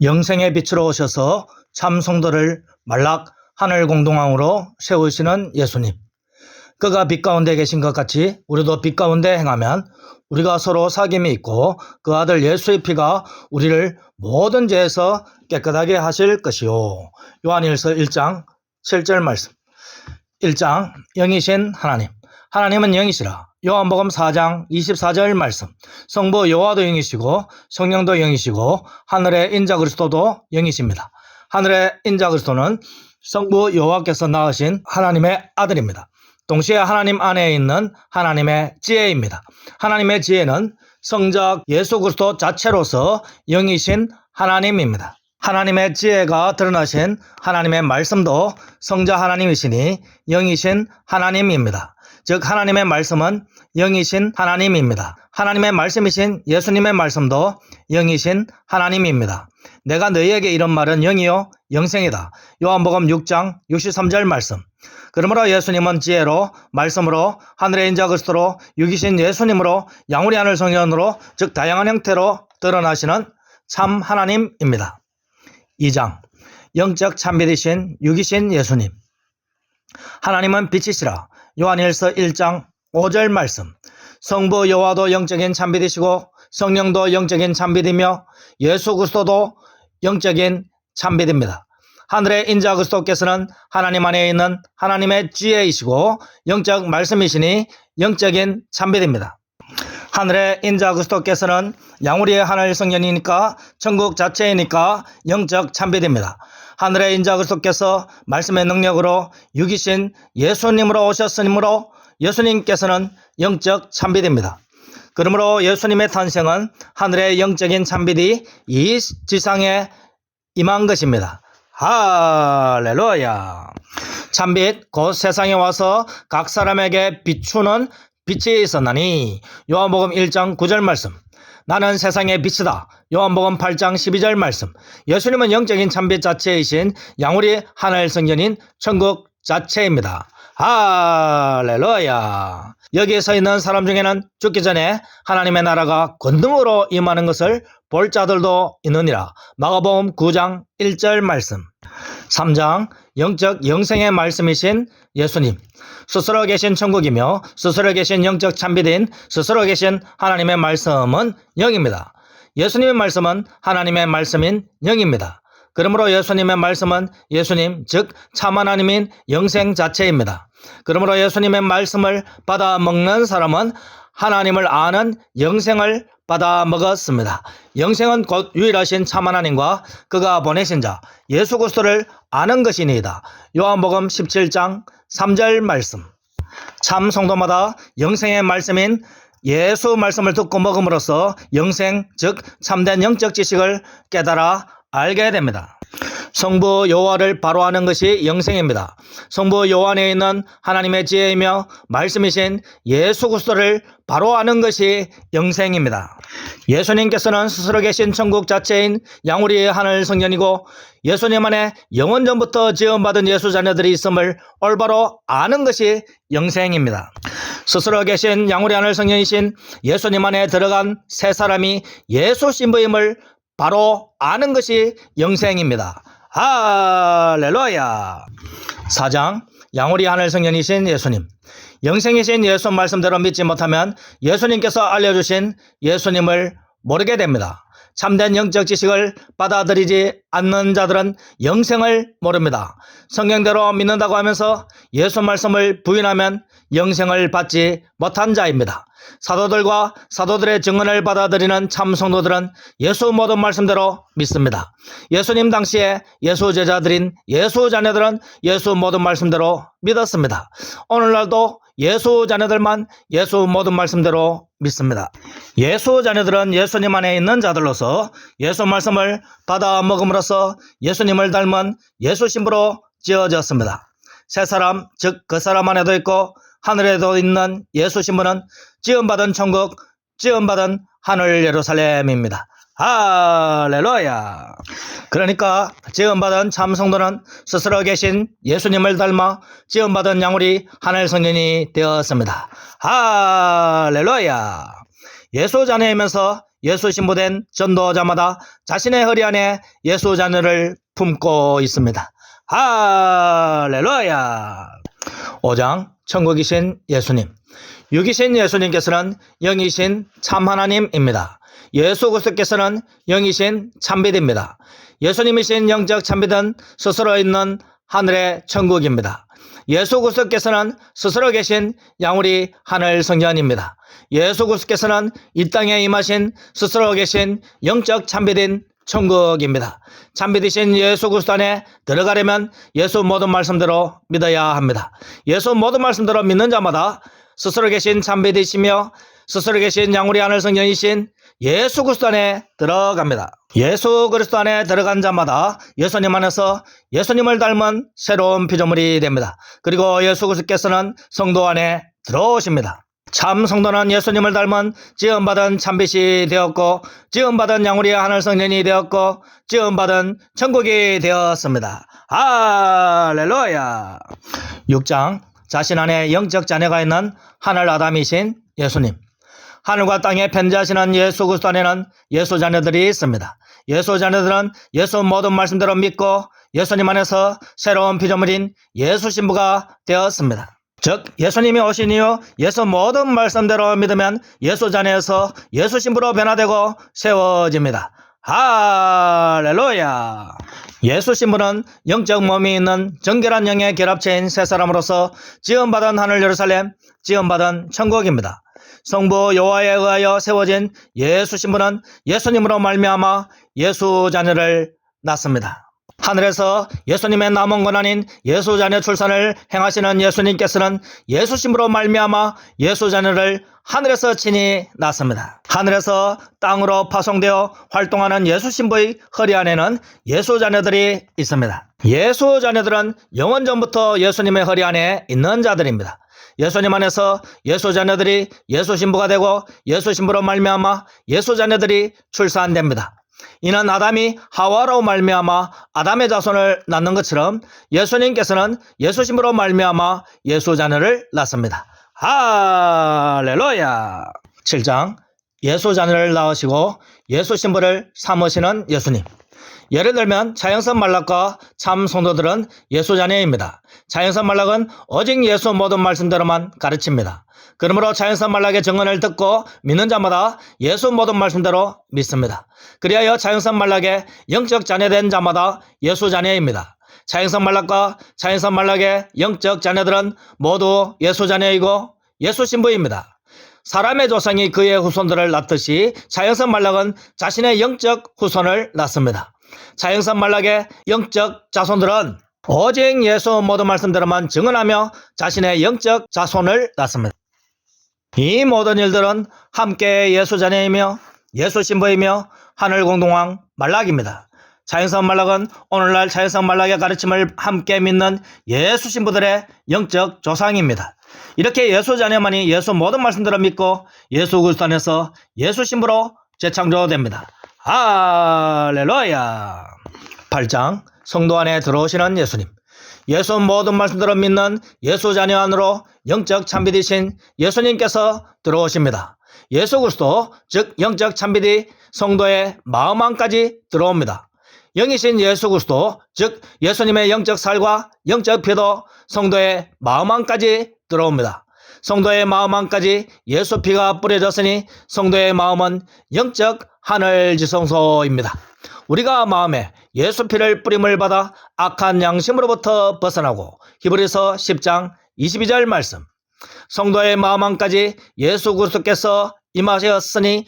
영생의 빛으로 오셔서 참 성도를 말락 하늘 공동왕으로 세우시는 예수님. 그가 빛 가운데 계신 것 같이 우리도 빛 가운데 행하면 우리가 서로 사귐이 있고 그 아들 예수의 피가 우리를 모든 죄에서 깨끗하게 하실 것이요. 요한일서 1장 7절 말씀. 1장 영이신 하나님. 하나님은 영이시라. 요한복음 4장 24절 말씀. 성부 여호와도 영이시고 성령도 영이시고 하늘의 인자 그리스도도 영이십니다. 하늘의 인자 그리스도는 성부 여호와께서 낳으신 하나님의 아들입니다. 동시에 하나님 안에 있는 하나님의 지혜입니다. 하나님의 지혜는 성작 예수 그리스도 자체로서 영이신 하나님입니다. 하나님의 지혜가 드러나신 하나님의 말씀도 성자 하나님이시니 영이신 하나님입니다. 즉 하나님의 말씀은 영이신 하나님입니다. 하나님의 말씀이신 예수님의 말씀도 영이신 하나님입니다. 내가 너희에게 이런 말은 영이요 영생이다. 요한복음 6장 63절 말씀. 그러므로 예수님은 지혜로 말씀으로 하늘의 인자 그리스도로 육이신 예수님으로 양우리 하늘 성전으로 즉 다양한 형태로 드러나시는 참 하나님입니다. 2장 영적 참빛이신 육이신 예수님 하나님은 빛이시라 요한일서 1장 5절 말씀 성부 여호와도 영적인 참빛이시고 성령도 영적인 참빛이며 예수 그리스도도 영적인 참빛입니다. 하늘의 인자 그리스도께서는 하나님 안에 있는 하나님의 지혜이시고 영적 말씀이시니 영적인 참빛입니다. 하늘의 인자 그리스도께서는 양우리의 하늘 성전이니까 천국 자체이니까 영적 참빛입니다. 하늘의 인자 그리스도께서 말씀의 능력으로 육이신 예수님으로 오셨으므로 예수님께서는 영적 참빛입니다. 그러므로 예수님의 탄생은 하늘의 영적인 참빛이 이 지상에 임한 것입니다. 할렐루야. 참빛 곧 세상에 와서 각 사람에게 비추는 빛이 있었나니 요한복음 1장 9절 말씀. 나는 세상의 빛이다. 요한복음 8장 12절 말씀. 예수님은 영적인 참빛 자체이신 양우리 하늘 성전인 천국 자체입니다. 할렐루야. 여기에 서 있는 사람 중에는 죽기 전에 하나님의 나라가 권능으로 임하는 것을 볼 자들도 있느니라. 마가복음 9장 1절 말씀. 3장 영적 영생의 말씀이신 예수님. 스스로 계신 천국이며 스스로 계신 영적 참빛인 스스로 계신 하나님의 말씀은 영입니다. 예수님의 말씀은 하나님의 말씀인 영입니다. 그러므로 예수님의 말씀은 예수님, 즉, 참 하나님인 영생 자체입니다. 그러므로 예수님의 말씀을 받아 먹는 사람은 하나님을 아는 영생을 받아 먹었습니다. 영생은 곧 유일하신 참 하나님과 그가 보내신 자 예수 그리스도를 아는 것이니이다. 요한복음 17장 3절 말씀. 참 성도마다 영생의 말씀인 예수 말씀을 듣고 먹음으로써 영생 즉 참된 영적 지식을 깨달아 알게 됩니다. 성부 여호와를 바로 아는 것이 영생입니다. 성부 여호와 안에 있는 하나님의 지혜이며 말씀이신 예수 그리스도를 바로 아는 것이 영생입니다. 예수님께서는 스스로 계신 천국 자체인 양우리의 하늘 성전이고 예수님 안에 영원 전부터 지음받은 예수 자녀들이 있음을 올바로 아는 것이 영생입니다. 스스로 계신 양우리 하늘 성전이신 예수님 안에 들어간 세 사람이 예수 신부임을 바로 아는 것이 영생입니다. 할렐루야. 4장 양우리 하늘 성전이신 예수님. 영생이신 예수 말씀대로 믿지 못하면 예수님께서 알려주신 예수님을 모르게 됩니다. 참된 영적 지식을 받아들이지 않는 자들은 영생을 모릅니다. 성경대로 믿는다고 하면서 예수 말씀을 부인하면 영생을 받지 못한 자입니다. 사도들과 사도들의 증언을 받아들이는 참 성도들은 예수 모든 말씀대로 믿습니다. 예수님 당시에 예수 제자들인 예수 자녀들은 예수 모든 말씀대로 믿었습니다. 오늘날도 예수 자녀들만 예수 모든 말씀대로 믿습니다. 예수 자녀들은 예수님 안에 있는 자들로서 예수 말씀을 받아 먹음으로써 예수님을 닮은 예수 신부로 지어졌습니다. 새 사람, 즉 그 사람 안에도 있고 하늘에도 있는 예수 신부는 지음받은 천국, 지음받은 하늘 예루살렘입니다. 할렐루야. 그러니까 지음받은 참 성도는 스스로 계신 예수님을 닮아 지음받은 양우리 하늘 성년이 되었습니다. 할렐루야. 예수 자녀이면서 예수 신부된 전도자마다 자신의 허리 안에 예수 자녀를 품고 있습니다. 할렐루야! 5장 천국이신 예수님 육이신 예수님께서는 영이신 참 하나님입니다. 예수 그리스도께서는 영이신 참빛입니다. 예수님이신 영적 참빛은 스스로 있는 하늘의 천국입니다. 예수 그리스도께서는 스스로 계신 양우리 하늘 성전입니다. 예수 그리스도께서는 이 땅에 임하신 스스로 계신 영적 참빛인 천국입니다. 참빛이신 예수 그리스도 안에 들어가려면 예수 모든 말씀대로 믿어야 합니다. 예수 모든 말씀대로 믿는 자마다 스스로 계신 참빛이시며 스스로 계신 양우리 하늘 성전이신 예수 그리스도 안에 들어갑니다. 예수 그리스도 안에 들어간 자마다 예수님 안에서 예수님을 닮은 새로운 피조물이 됩니다. 그리고 예수 그리스도께서는 성도 안에 들어오십니다. 참 성도는 예수님을 닮은 지음받은 참빛이 되었고 지음받은 양우리의 하늘 성전이 되었고 지음받은 천국이 되었습니다. 할렐루야 6장 자신 안에 영적 자녀가 있는 하늘 아담이신 예수님 하늘과 땅에 편지하시는 예수 그리스도 안에는 예수 자녀들이 있습니다. 예수 자녀들은 예수 모든 말씀대로 믿고 예수님 안에서 새로운 피조물인 예수 신부가 되었습니다. 즉 예수님이 오신 이후 예수 모든 말씀대로 믿으면 예수 자녀에서 예수 신부로 변화되고 세워집니다. 할렐루야. 예수 신부는 영적 몸이 있는 정결한 영의 결합체인 새 사람으로서 지음받은 하늘 예루살렘, 지음받은 천국입니다. 성부 여호와에 의하여 세워진 예수 신부는 예수님으로 말미암아 예수 자녀를 낳습니다. 하늘에서 예수님의 남은 권한인 예수 자녀 출산을 행하시는 예수님께서는 예수 신부로 말미암아 예수 자녀를 하늘에서 친히 낳습니다. 하늘에서 땅으로 파송되어 활동하는 예수 신부의 허리 안에는 예수 자녀들이 있습니다. 예수 자녀들은 영원 전부터 예수님의 허리 안에 있는 자들입니다. 예수님 안에서 예수 자녀들이 예수 신부가 되고 예수 신부로 말미암아 예수 자녀들이 출산됩니다. 이는 아담이 하와로 말미암아 아담의 자손을 낳는 것처럼 예수님께서는 예수 신부로 말미암아 예수 자녀를 낳습니다. 할렐루야. 7장 예수 자녀를 낳으시고 예수 신부를 삼으시는 예수님. 예를 들면 자연선 말락과 참 성도들은 예수 자녀입니다. 자연선 말락은 오직 예수 모든 말씀대로만 가르칩니다. 그러므로 자연선 말락의 증언을 듣고 믿는 자마다 예수 모든 말씀대로 믿습니다. 그리하여 자연선 말락의 영적 자녀된 자마다 예수 자녀입니다. 자연선 말락과 자연선 말락의 영적 자녀들은 모두 예수 자녀이고 예수 신부입니다. 사람의 조상이 그의 후손들을 낳듯이 자연선 말락은 자신의 영적 후손을 낳습니다. 자연선 말락의 영적 자손들은 오직 예수 모든 말씀대로만 증언하며 자신의 영적 자손을 낳습니다. 이 모든 일들은 함께 예수 자녀이며 예수 신부이며 하늘 공동왕 말락입니다. 자연선 말락은 오늘날 자연선 말락의 가르침을 함께 믿는 예수 신부들의 영적 조상입니다. 이렇게 예수 자녀만이 예수 모든 말씀들을 믿고 예수 그리스도 안에서 예수 신부로 재창조됩니다. 할렐루야. 8장 성도 안에 들어오시는 예수님. 예수 모든 말씀대로 믿는 예수 자녀 안으로 영적 참빛이신 예수님께서 들어오십니다. 예수 그리스도 즉 영적 참빛이 성도의 마음 안까지 들어옵니다. 영이신 예수 그리스도 즉 예수님의 영적 살과 영적 피도 성도의 마음 안까지 들어옵니다. 성도의 마음 안까지 예수 피가 뿌려졌으니 성도의 마음은 영적 하늘 지성소입니다. 우리가 마음에 예수 피를 뿌림을 받아 악한 양심으로부터 벗어나고 히브리서 10장 22절 말씀 성도의 마음 안까지 예수 그리스도께서 임하셨으니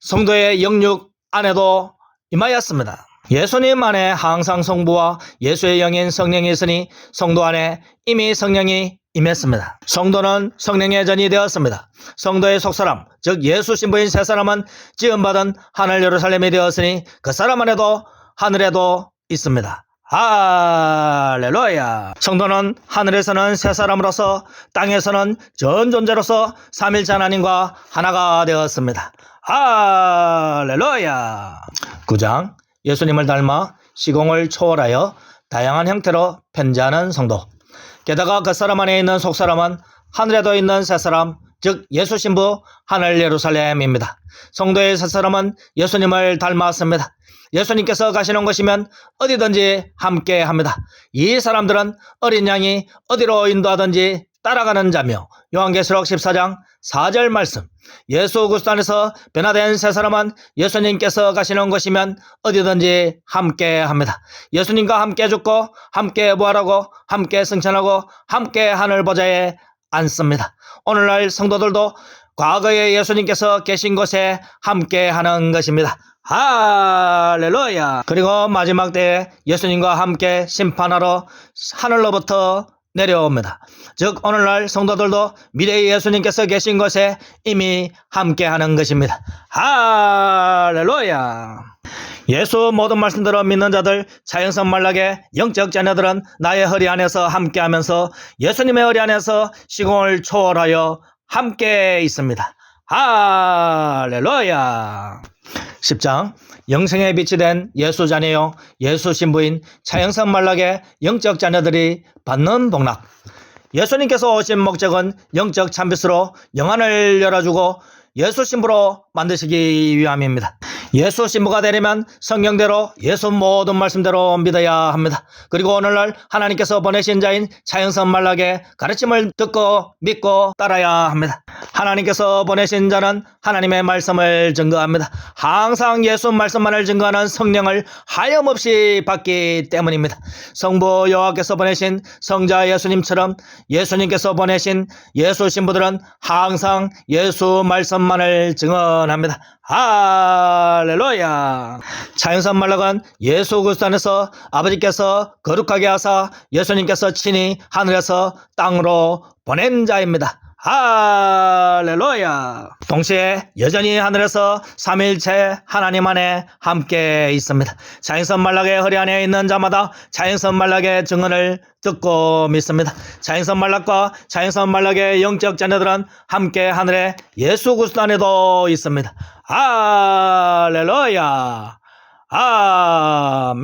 성도의 영육 안에도 임하였습니다. 예수님 안에 항상 성부와 예수의 영인 성령이 있으니 성도 안에 이미 성령이 임했습니다. 성도는 성령의 전이 되었습니다. 성도의 속사람, 즉 예수 신부인 새 사람은 지음받은 하늘 예루살렘이 되었으니 그 사람 안에도 하늘에도 있습니다. 할렐루야. 성도는 하늘에서는 새 사람으로서 땅에서는 전 존재로서 삼일자 하나님과 하나가 되었습니다. 할렐루야. 9장 예수님을 닮아 시공을 초월하여 다양한 형태로 편지하는 성도. 게다가 그 사람 안에 있는 속사람은 하늘에도 있는 새 사람, 즉 예수 신부 하늘 예루살렘입니다. 성도의 세 사람은 예수님을 닮았습니다. 예수님께서 가시는 곳이면 어디든지 함께 합니다. 이 사람들은 어린 양이 어디로 인도하든지 따라가는 자며 요한계시록 14장 4절 말씀 예수 그리스도 안에서 변화된 세 사람은 예수님께서 가시는 곳이면 어디든지 함께 합니다. 예수님과 함께 죽고 함께 부활하고 함께 승천하고 함께 하늘 보좌에 앉습니다. 오늘날 성도들도 과거에 예수님께서 계신 곳에 함께 하는 것입니다. 할렐루야. 그리고 마지막 때에 예수님과 함께 심판하러 하늘로부터 내려옵니다. 즉 오늘날 성도들도 미래의 예수님께서 계신 곳에 이미 함께 하는 것입니다. 할렐루야. 예수 모든 말씀대로 믿는 자들 자연성 말락의 영적 자녀들은 나의 허리 안에서 함께하면서 예수님의 허리 안에서 시공을 초월하여 함께 있습니다. 할렐루야. 10장 영생의 빛이 된 예수 자녀요 예수 신부인 차영선 말락의 영적 자녀들이 받는 복락 예수님께서 오신 목적은 영적 참빛으로 영안을 열어주고 예수 신부로 만드시기 위함입니다. 예수 신부가 되려면 성경대로 예수 모든 말씀대로 믿어야 합니다. 그리고 오늘날 하나님께서 보내신 자인 차영선 말락의 가르침을 듣고 믿고 따라야 합니다. 하나님께서 보내신 자는 하나님의 말씀을 증거합니다. 항상 예수 말씀만을 증거하는 성령을 하염없이 받기 때문입니다. 성부 여호와께서 보내신 성자 예수님처럼 예수님께서 보내신 예수 신부들은 항상 예수 말씀만을 증언합니다. 할렐루야. 자연선 말락은 예수 그리스도 안에서 아버지께서 거룩하게 하사 예수님께서 친히 하늘에서 땅으로 보낸 자입니다. 할렐루야. 동시에 여전히 하늘에서 삼일체 하나님 안에 함께 있습니다. 자연선 말락의 허리 안에 있는 자마다 자연선 말락의 증언을 듣고 믿습니다. 자연선 말락과 자연선 말락의 영적 자녀들은 함께 하늘에 예수 그리스도 안에도 있습니다. 할렐루야. 아멘.